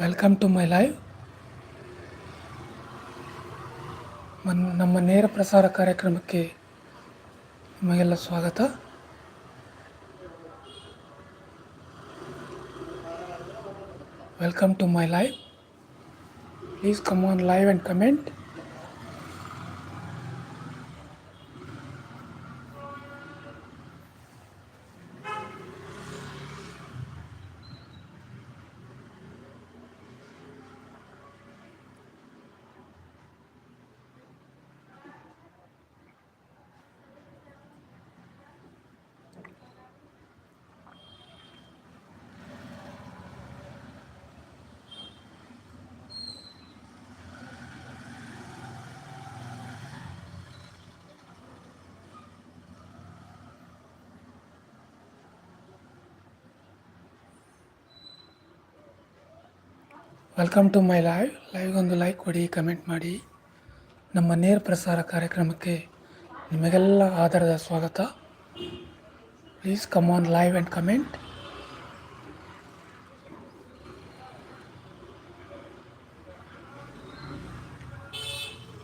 Welcome to my live man, ನಮ್ಮ ನೇರ ಪ್ರಸಾರ ಕಾರ್ಯಕ್ರಮಕ್ಕೆ ನಿಮಗೆಲ್ಲ ಸ್ವಾಗತ. Welcome to my live please come on live and comment welcome to my live ಲೈವ್ಗೊಂದು like ಕೊಡಿ ಕಮೆಂಟ್ ಮಾಡಿ. ನಮ್ಮ ನೇರ ಪ್ರಸಾರ ಕಾರ್ಯಕ್ರಮಕ್ಕೆ ನಿಮಗೆಲ್ಲ ಆಧಾರದ ಸ್ವಾಗತ. Please come on live and comment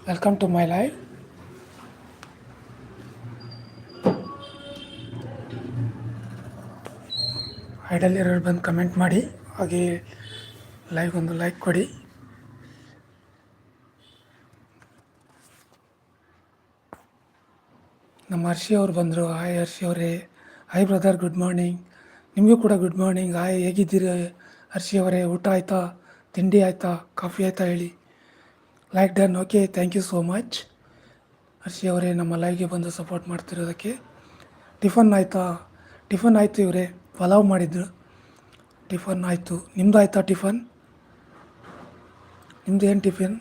welcome to my live idle ಇರೋರು ಬಂದು ಕಮೆಂಟ್ ಮಾಡಿ. ಹಾಗೆ ಲೈವ್ ಒಂದು ಲೈಕ್ ಕೊಡಿ. ನಮ್ಮ ಹರ್ಷಿ ಅವರು ಬಂದರು. ಹಾಯ್ ಹರ್ಷಿ ಅವರೇ. ಹಾಯ್ ಬ್ರದರ್ ಗುಡ್ ಮಾರ್ನಿಂಗ್ ನಿಮಗೂ ಕೂಡ ಗುಡ್ ಮಾರ್ನಿಂಗ್ ಹಾಯ್ ಹೇಗಿದ್ದೀರಿ? ಹರ್ಷಿ ಅವರೇ, ಊಟ ಆಯಿತಾ? ತಿಂಡಿ ಆಯಿತಾ? ಕಾಫಿ ಆಯಿತಾ ಹೇಳಿ. Like done okay thank you so much Harshi ಅವರೇ, ನಮ್ಮ ಲೈವ್ಗೆ ಬಂದು ಸಪೋರ್ಟ್ ಮಾಡ್ತಿರೋದಕ್ಕೆ. ಟಿಫನ್ ಆಯಿತಾ? ಟಿಫನ್ ಆಯಿತು ಇವರೇ. ಪಲಾವ್ ಮಾಡಿದ್ರು. ಟಿಫನ್ ಆಯಿತು. ನಿಮ್ಮದು ಆಯಿತಾ ಟಿಫನ್ ನಿಮ್ಮದು ಏನು ಟಿಫಿನ್?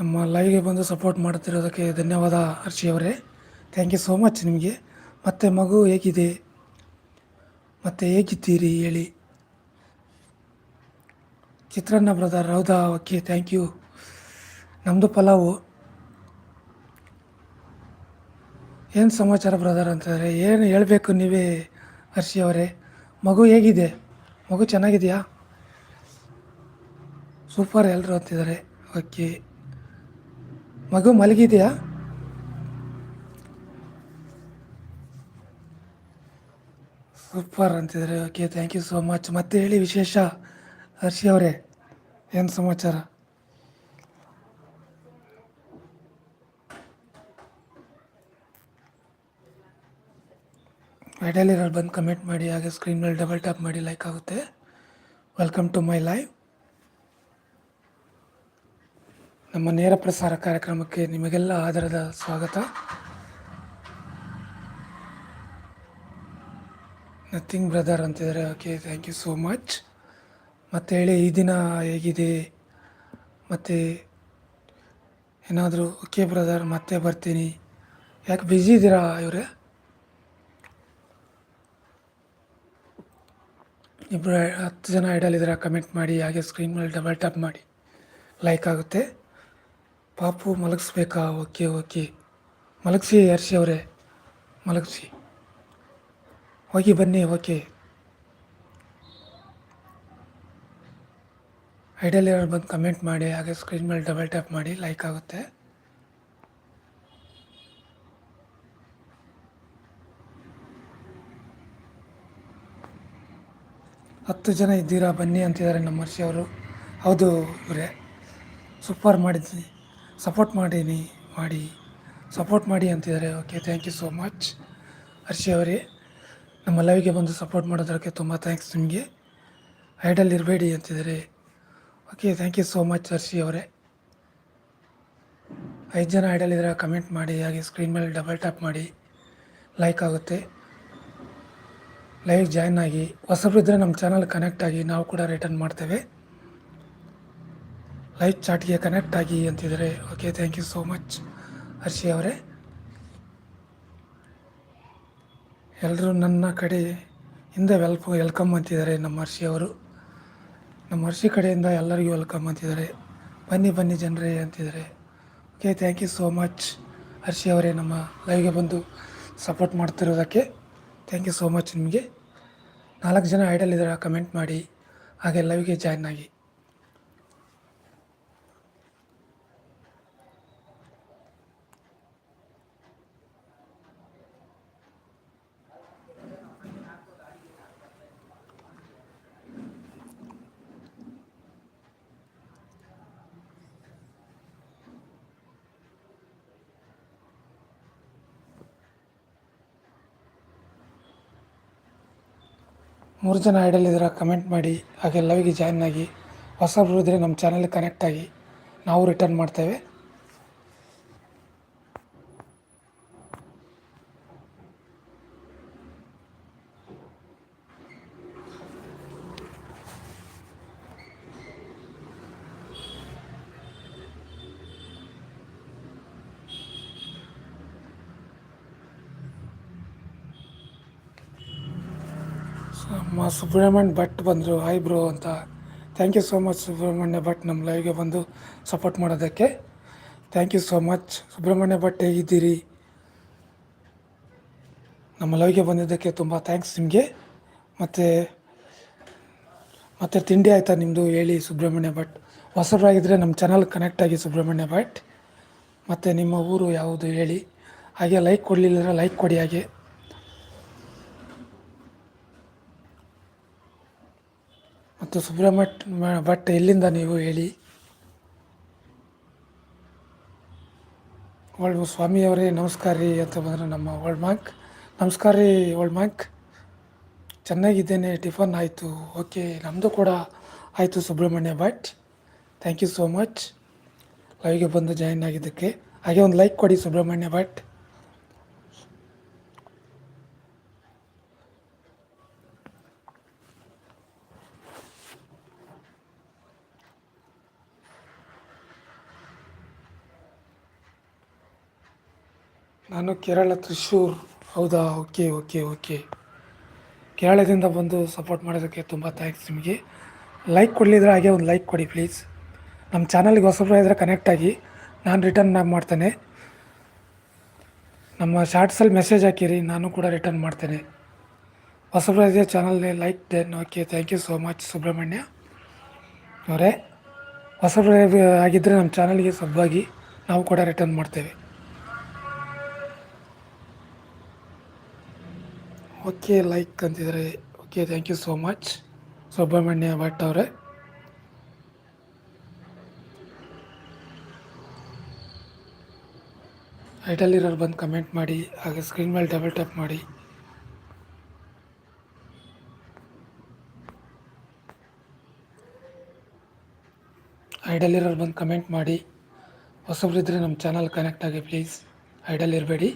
ನಮ್ಮ ಲೈವ್ಗೆ ಬಂದು ಸಪೋರ್ಟ್ ಮಾಡ್ತಿರೋದಕ್ಕೆ ಧನ್ಯವಾದ, ಹರ್ಷಿ ಅವರೇ. ಥ್ಯಾಂಕ್ ಯು ಸೋ ಮಚ್ ನಿಮಗೆ. ಮತ್ತು ಮಗು ಹೇಗಿದೆ? ಮತ್ತು ಹೇಗಿದ್ದೀರಿ ಹೇಳಿ. ಚಿತ್ರಾನ್ನ ಬ್ರದರ್ ಹೌದಾ? ಓಕೆ ಥ್ಯಾಂಕ್ ಯು ನಮ್ಮದು ಪಲಾವು. ಏನು ಸಮಾಚಾರ ಬ್ರದರ್ ಅಂತಂದರೆ, ಏನು ಹೇಳಬೇಕು ನೀವೇ ಹರ್ಷಿ ಅವರೇ? ಮಗು ಹೇಗಿದೆ? ಮಗು ಚೆನ್ನಾಗಿದೆಯಾ? ಸೂಪರ್ ಎಲ್ಲರೂ ಅಂತಿದ್ದಾರೆ. ಓಕೆ. ಮಗು ಮಲಗಿದೆಯಾ? ಸೂಪರ್ ಅಂತಿದ್ದಾರೆ. Okay thank you so much ಮತ್ತೆ ಹೇಳಿ ವಿಶೇಷ, ಹರ್ಷಿ ಅವರೇ, ಏನು ಸಮಾಚಾರ? ಐಡಲಿರೋರು ಬಂದು ಕಮೆಂಟ್ ಮಾಡಿ, ಹಾಗೆ ಸ್ಕ್ರೀನ್ ಮೇಲೆ ಡಬಲ್ ಟ್ಯಾಪ್ ಮಾಡಿ ಲೈಕ್ ಆಗುತ್ತೆ. ವೆಲ್ಕಮ್ ಟು ಮೈ ಲೈವ್ ನಮ್ಮ ನೇರ ಪ್ರಸಾರ ಕಾರ್ಯಕ್ರಮಕ್ಕೆ ನಿಮಗೆಲ್ಲ ಆಧಾರದ ಸ್ವಾಗತ. ನಥಿಂಗ್ ಬ್ರದರ್ ಅಂತಿದ್ದಾರೆ. Okay thank you so much ಮತ್ತು ಹೇಳಿ, ಈ ದಿನ ಹೇಗಿದೆ? ಮತ್ತು ಏನಾದರೂ ಓಕೆ ಬ್ರದರ್ ಮತ್ತೆ ಬರ್ತೀನಿ. ಯಾಕೆ ಬ್ಯುಸಿ ಇದ್ದೀರಾ ಇವರೇ? ಇಬ್ಬರು ಹತ್ತು ಜನ ಐಡಲ್ ಕಮೆಂಟ್ ಮಾಡಿ, ಹಾಗೆ ಸ್ಕ್ರೀನ್ ಮೇಲೆ ಡಬಲ್ ಟ್ಯಾಪ್ ಮಾಡಿ. ಲೈಕ್ ಆಗುತ್ತೆ. ಪಾಪು ಮಲಗಿಸ್ಬೇಕಾ? ಓಕೆ ಓಕೆ ಮಲಗಿಸಿ ಹರ್ಷಿ ಅವರೇ. ಮಲಗಿಸಿ. ಹೋಗಿ ಬನ್ನಿ ಓಕೆ ಐಡಲ್ ಬಂದು ಕಮೆಂಟ್ ಮಾಡಿ, ಹಾಗೆ ಸ್ಕ್ರೀನ್ ಮೇಲೆ ಡಬಲ್ ಟ್ಯಾಪ್ ಮಾಡಿ ಲೈಕ್ ಆಗುತ್ತೆ. ಹತ್ತು ಜನ ಇದ್ದೀರಾ, ಬನ್ನಿ ಅಂತಿದ್ದಾರೆ ನಮ್ಮ ಹರ್ಷಿ ಅವರು. ಹೌದು ಇವರೇ. ಸೂಪರ್ ಮಾಡಿದ್ದೀನಿ ಸಪೋರ್ಟ್ ಮಾಡೀನಿ, ಮಾಡಿ. ಸಪೋರ್ಟ್ ಮಾಡಿ ಅಂತಿದ್ದಾರೆ. Okay thank you so much Harshi ಅವರೇ, ನಮ್ಮ ಲೈವ್ಗೆ ಬಂದು ಸಪೋರ್ಟ್ ಮಾಡೋದಕ್ಕೆ ತುಂಬ ಥ್ಯಾಂಕ್ಸ್ ನಿಮಗೆ. ಐಡಲ್ ಇರಬೇಡಿ ಅಂತಿದ್ದಾರೆ. Okay thank you so much Harshi ಅವರೇ. ಐದು ಜನ ಐಡಲ್ ಇದ್ದರೆ ಕಮೆಂಟ್ ಮಾಡಿ, ಹಾಗೆ ಸ್ಕ್ರೀನ್ ಮೇಲೆ ಡಬಲ್ ಟ್ಯಾಪ್ ಮಾಡಿ ಲೈಕ್ ಆಗುತ್ತೆ. ಲೈವ್ ಜಾಯ್ನ್ ಆಗಿ ಹೊಸಬ್ರು ಇದ್ದರೆ ನಮ್ಮ ಚಾನಲ್ ಕನೆಕ್ಟ್ ಆಗಿ ನಾವು ಕೂಡ ರಿಟರ್ನ್ ಮಾಡ್ತೇವೆ. ಲೈವ್ ಚಾಟ್ಗೆ ಕನೆಕ್ಟ್ ಆಗಿ ಅಂತಿದ್ದಾರೆ okay thank you so much Harshi ಅವರೇ. ಎಲ್ಲರೂ ನನ್ನ ಕಡೆ ಇಂದ ವೆಲ್ಪ್ ವೆಲ್ಕಮ್ ಅಂತಿದ್ದಾರೆ ನಮ್ಮ ಹರ್ಷಿ ಅವರು. ನಮ್ಮ ಹರ್ಷಿ ಕಡೆಯಿಂದ ಎಲ್ಲರಿಗೂ ವೆಲ್ಕಮ್ ಅಂತಿದ್ದಾರೆ. ಬನ್ನಿ ಬನ್ನಿ ಜನರೇ ಅಂತಿದ್ದಾರೆ. Okay thank you so much Harshi ಅವರೇ, ನಮ್ಮ ಲೈವ್ಗೆ ಬಂದು ಸಪೋರ್ಟ್ ಮಾಡ್ತಿರೋದಕ್ಕೆ. ಥ್ಯಾಂಕ್ ಯು ಸೋ ಮಚ್ ನಿಮಗೆ. ನಾಲ್ಕು ಜನ ಐಡಲ್ ಇದ್ದಾರೆ ಕಮೆಂಟ್ ಮಾಡಿ, ಹಾಗೆ ಲೈವ್ಗೆ ಜಾಯ್ನ್ ಆಗಿ. ಮೂರು ಜನ ಐಡಲ್ ಇದ್ದೀರಾ ಕಮೆಂಟ್ ಮಾಡಿ, ಹಾಗೆ ಲವ್ಗೆ ಜಾಯ್ನ್ ಆಗಿ ಹೊಸಬ್ರು ಇದ್ದರೆ ನಮ್ಮ ಚಾನಲ್ಗೆ ಕನೆಕ್ಟ್ ಆಗಿ ನಾವು ರಿಟರ್ನ್ ಮಾಡ್ತೇವೆ. ನಮ್ಮ ಸುಬ್ರಹ್ಮಣ್ಯ ಭಟ್ ಬಂದರು. ಹಾಯ್ ಬ್ರೋ ಅಂತ. Thank you so much Subrahmanya Bhat ನಮ್ಮ ಲೈವ್ಗೆ ಬಂದು ಸಪೋರ್ಟ್ ಮಾಡೋದಕ್ಕೆ. Thank you so much Subrahmanya Bhat ಹೇಗಿದ್ದೀರಿ? ನಮ್ಮ ಲೈವ್ಗೆ ಬಂದಿದ್ದಕ್ಕೆ ತುಂಬ ಥ್ಯಾಂಕ್ಸ್ ನಿಮಗೆ. ಮತ್ತು ಮತ್ತು ತಿಂಡಿ ಆಯಿತಾ ನಿಮ್ಮದು ಹೇಳಿ ಸುಬ್ರಹ್ಮಣ್ಯ ಭಟ್. ಹೊಸಬರಾಗಿದ್ದರೆ ನಮ್ಮ ಚಾನಲ್ ಕನೆಕ್ಟ್ ಆಗಿ ಸುಬ್ರಹ್ಮಣ್ಯ ಭಟ್. ಮತ್ತು ನಿಮ್ಮ ಊರು ಯಾವುದು ಹೇಳಿ? ಹಾಗೆ ಲೈಕ್ ಕೊಡಲಿಲ್ಲ ಲೈಕ್ ಕೊಡಿ ಹಾಗೆ. ಮತ್ತು ಸುಬ್ರಹ್ಮಣ್ಯ ಭಟ್ ಎಲ್ಲಿಂದ ನೀವು ಹೇಳಿ? ಒಳ್ ಸ್ವಾಮಿಯವರೇ ನಮಸ್ಕಾರ ರೀ ಅಂತ ಬಂದರೆ ನಮ್ಮ ಓಲ್ಡ್ ಮಾಂಕ್ ನಮಸ್ಕಾರ ರೀ ಓಲ್ಡ್ ಮಾಂಕ್ ಚೆನ್ನಾಗಿದ್ದೇನೆ, ಟಿಫನ್ ಆಯಿತು. ಓಕೆ ನಮ್ಮದು ಕೂಡ ಆಯಿತು Subrahmanya Bhat. Thank you so much ಲೈವ್ಗೆ ಬಂದು ಜಾಯಿನ್ ಆಗಿದ್ದಕ್ಕೆ. ಹಾಗೆ ಒಂದು ಲೈಕ್ ಕೊಡಿ ಸುಬ್ರಹ್ಮಣ್ಯ ಭಟ್. ನಾನು ಕೇರಳ ತ್ರಿಶೂರ್. ಹೌದಾ? Okay okay okay. ಕೇರಳದಿಂದ ಬಂದು ಸಪೋರ್ಟ್ ಮಾಡೋದಕ್ಕೆ ತುಂಬ ಥ್ಯಾಂಕ್ಸ್ ನಿಮಗೆ. ಲೈಕ್ ಕೊಡಲಿದ್ರೆ ಹಾಗೆ ಒಂದು ಲೈಕ್ ಕೊಡಿ ಪ್ಲೀಸ್ ನಮ್ಮ ಚಾನಲ್ಗೆ ಹೊಸಬ್ರು ಇದ್ದರೆ ಕನೆಕ್ಟ್ ಆಗಿ. ನಾನು ರಿಟರ್ನ್ ಮಾಡ್ತೇನೆ. ನಮ್ಮ ಶಾರ್ಟ್ಸಲ್ಲಿ ಮೆಸೇಜ್ ಹಾಕಿರಿ, ನಾನು ಕೂಡ ರಿಟರ್ನ್ ಮಾಡ್ತೇನೆ. ಹೊಸಬ್ರು ಇದೆ ಚಾನಲ್ಗೆ like then okay thank you so much Subrahmanya ಅವರೇ. ಹೊಸಬ್ರು ಆಗಿದ್ದರೆ ನಮ್ಮ ಚಾನಲ್ಗೆ ಸಬ್ಬಾಗಿ ನಾವು ಕೂಡ ರಿಟರ್ನ್ ಮಾಡ್ತೇವೆ. ಓಕೆ, ಲೈಕ್ ಅಂತಿದ್ದಾರೆ okay thank you so much Subrahmanya Bhat ಅವರೇ. ಐಟಲ್ಲಿರೋರು ಬಂದು ಕಮೆಂಟ್ ಮಾಡಿ ಹಾಗೆ ಸ್ಕ್ರೀನ್ ಮೇಲೆ ಡಬಲ್ ಟ್ಯಾಪ್ ಮಾಡಿ. ಐಡಲ್ಲಿರೋರು ಬಂದು ಕಮೆಂಟ್ ಮಾಡಿ. ಹೊಸಬ್ರಿದ್ದರೆ ನಮ್ಮ ಚಾನಲ್ ಕನೆಕ್ಟ್ ಆಗಿ ಪ್ಲೀಸ್ ಐಡಲ್ ಇರಬೇಡಿ.